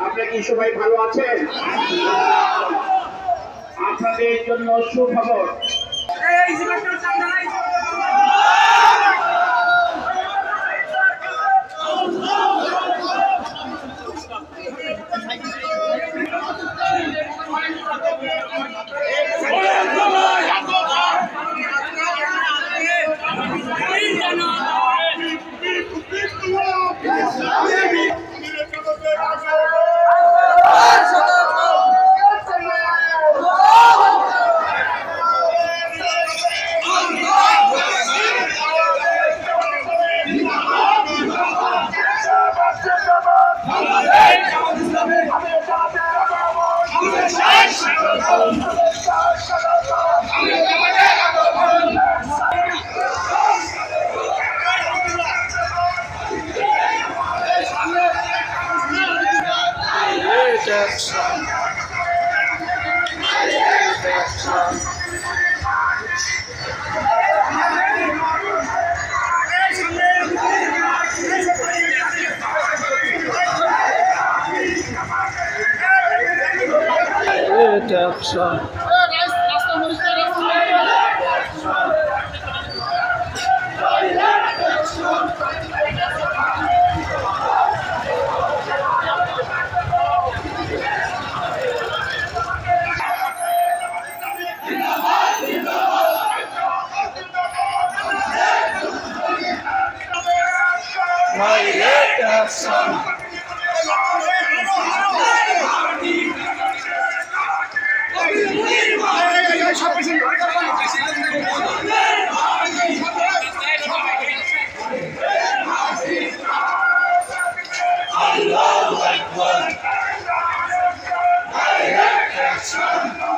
আপনি কি সবাই ভালো আছেন? আপনাদের জন্য সুখবর Russia Yes,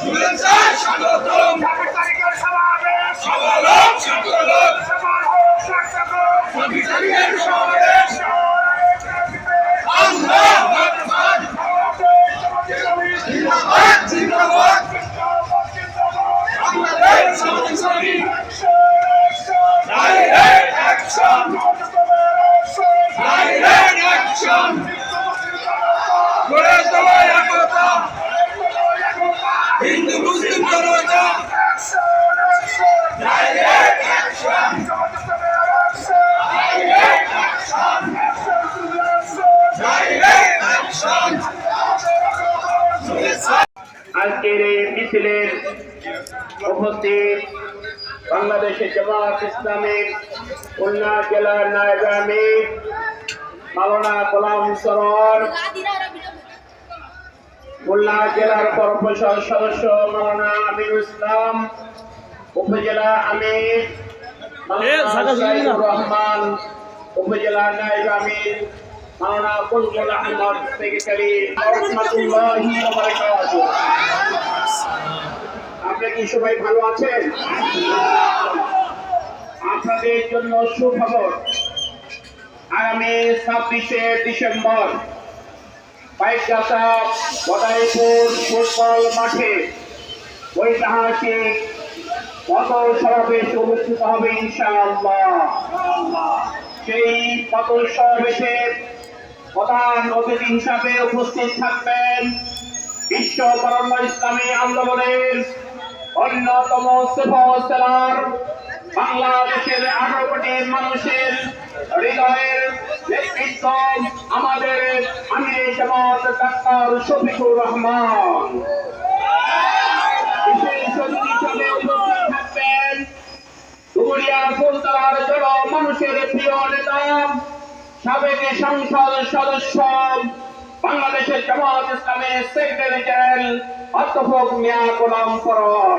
শুভেচ্ছা স্বাগতম ছাব্বিশ তারিখের সমাবেশ সফল আজকের এই মিছিলের উপস্থিত বাংলাদেশের জামাত ইসলামের খুলনা জেলার নায়ক আমির মাওলানা গোলাম সরর খুলনা জেলার কর্পোরেশন সদস্য মাওলানা আমিরুল ইসলাম উপজেলা আমির রহমান উপজেলা নায়ক আমির মাওলানা কুলজুল আহমদ সেক্রেটারি রহমাতুল্লাহি ওয়া বারাকাতুহু। আপনি কি অনুষ্ঠিত হবে ইনশাআল্লাহ। সেই পথ সমাবেশে প্রধান অতিথি হিসাবে উপস্থিত থাকবেন বিশ্ব বরণ্য ইসলামী আন্দোলনের অন্যতম সুপারস্টার বাংলাদেশের আঠারো কোটি মানুষের হৃদয়ের নেতৃত্ব আমাদের আমির জামাত ডাক্তার শফিকুর রহমান। বিশেষ অতিথি উপস্থিত থাকবেন ডুমুরিয়া ফুলতলার জড় মানুষের প্রিয় নেতা, সাবেক সংসদ সদস্য বাংলাদেশের জামাত ইসলামের সেক্রেটারি জেনারেল অধ্যাপক মিয়া গোলাম পরর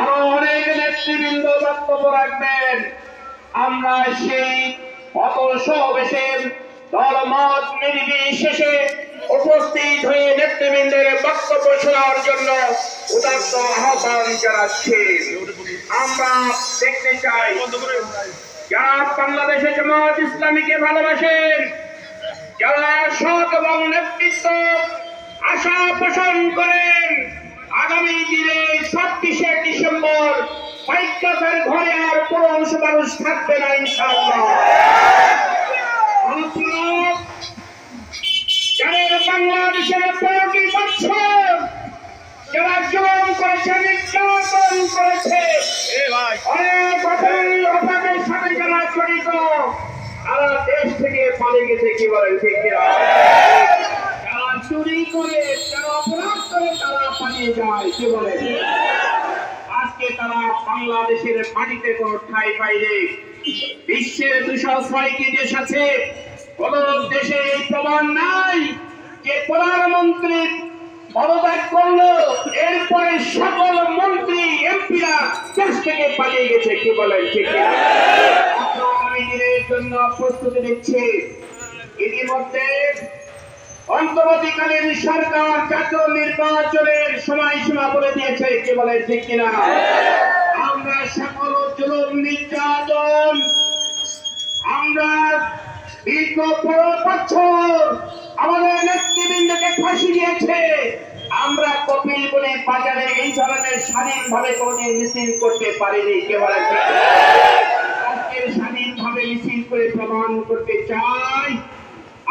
আরও অনেক নেতৃবৃন্দ বক্তব্য রাখবেন। আমরা সেই অত সমাবেশে দলমত নির্বিশেষে উপস্থিত হয়ে নেতৃবৃন্দের বক্তব্য শোনার জন্য উদাত্ত আহ্বান জানাচ্ছি। আমরা দেখতে চাই, যারা বাংলাদেশে জামাত ইসলামীকে ভালোবাসেন যারা সৎ এবং নেতৃত্ব, আশা পোষণ করেন, আগামী দিনে ছাব্বিশে ডিসেম্বর পৈকাতের ঘরে আর কোনো অংশ মানুষ থাকবে না, ইনশাআল্লাহ। বাংলাদেশের প্রতি বছর যারা জুলুম করেছে নির্যাতন করেছে, অনেক অপরাধী অপরাধের সাথে যারা জড়িত, তারা দেশ পালিয়ে গেছে কি বলেন, ঠিক? চুরি করে যারা অপরাধ করে, তারা পালিয়ে যায়, কি বলে আজকে তারা বাংলাদেশের মাটিতে কোনো ঠাই পাইলে বিশ্বের দুশো ছয়টি দেশ আছে। কোন দেশে এই প্রমাণ নাই যে প্রধানমন্ত্রী পদত্যাগ করল। এরপরে সকল মন্ত্রী, এমপিরা দেশ থেকে পালিয়ে গেছে, কি বলেন, ঠিক? জন্য প্রস্তুতি নিচ্ছে ইতিমধ্যে অন্তর্বর্তীকালীন সরকার জাতীয় নির্বাচনের সময়সীমা বলে দিয়েছে, কি বলে ঠিক কিনা? আমরা সকল জুলুম নির্যাতন, আমরা দীর্ঘ পনেরো বছর আমাদের নেতৃবৃন্দকে ফাঁসি দিয়েছে। আমরা কপিল বলে বাজারে এই ধরনের স্বাধীনভাবে কোনদিন মিছিল করতে পারিনি, কে বলে আজকে স্বাধীনভাবে মিছিল করে প্রমাণ করতে চাই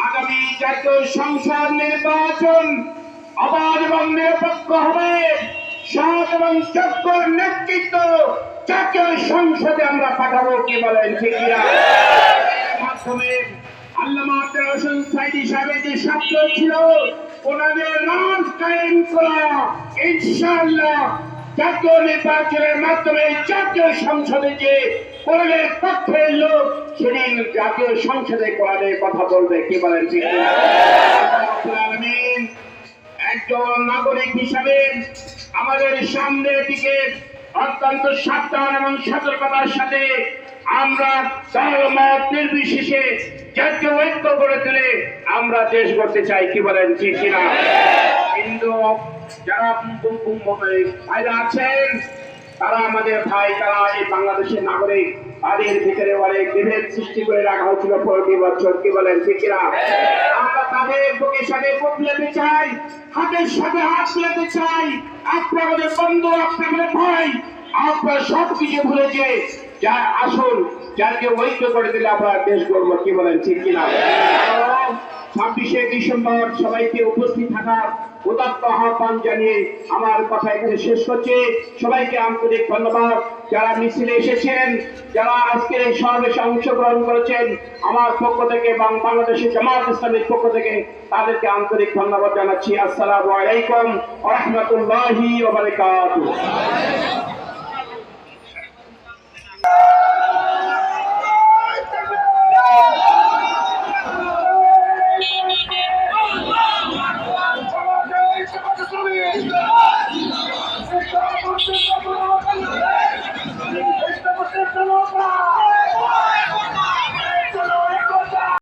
আগামী জাতীয় সংসদ নির্বাচন আবার এবং নিরপেক্ষ হবে। সৎ এবং যোগ্য নেতৃত্ব জাতীয় সংসদে আমরা পাঠাবো কি বলেন ঠিক মাধ্যমে জাতীয় নির্বাচনের মাধ্যমে জাতীয় সংসদে যে কোরআনের পক্ষের লোক সেদিন জাতীয় সংসদে কোরআনের কথা বলবে, কি বলেন ঠিক একজন নাগরিক হিসাবে আমাদের সামনের দিকে অত্যন্ত সাবধান এবং সতর্কতার সাথে আমরা দলমত নির্বিশেষে জাতীয় ঐক্য গড়ে তুলে আমরা দেশ গড়তে চাই, কি বলেন ঠিক কিনা? কিন্তু যারা আছেন তারা আমাদের ভাই, তারা এই বাংলাদেশের নাগরিক। তাদের ভিতরে অনেক বিভেদ সৃষ্টি করে রাখা হয়েছিল প্রতি বছর, কি বলেন ঠিক আমরা তাদের সাথে চাই, হাতের সাথে হাত মিলাতে চাই। আপনার আমাদের বন্ধু, আপনার আমাদের ভাই, আপনার সব কিছু ভুলে যে যা আসুন যাকে ঐক্য করে দিলে আমরা দেশ করব কি বলেন ঠিক কিনা? ছাব্বিশে ডিসেম্বর সবাইকে উপস্থিত থাকার উদাত্ত আহ্বান জানিয়ে আমার কথা এখানে শেষ করছি। সবাইকে আন্তরিক ধন্যবাদ। যারা মিছিলে এসেছেন, যারা আজকে এই সমাবেশে অংশগ্রহণ করেছেন, আমার পক্ষ থেকে এবং বাংলাদেশের জামাত ইসলামের পক্ষ থেকে তাদেরকে আন্তরিক ধন্যবাদ জানাচ্ছি। আসসালামু আলাইকুম রহমতুল্লাহি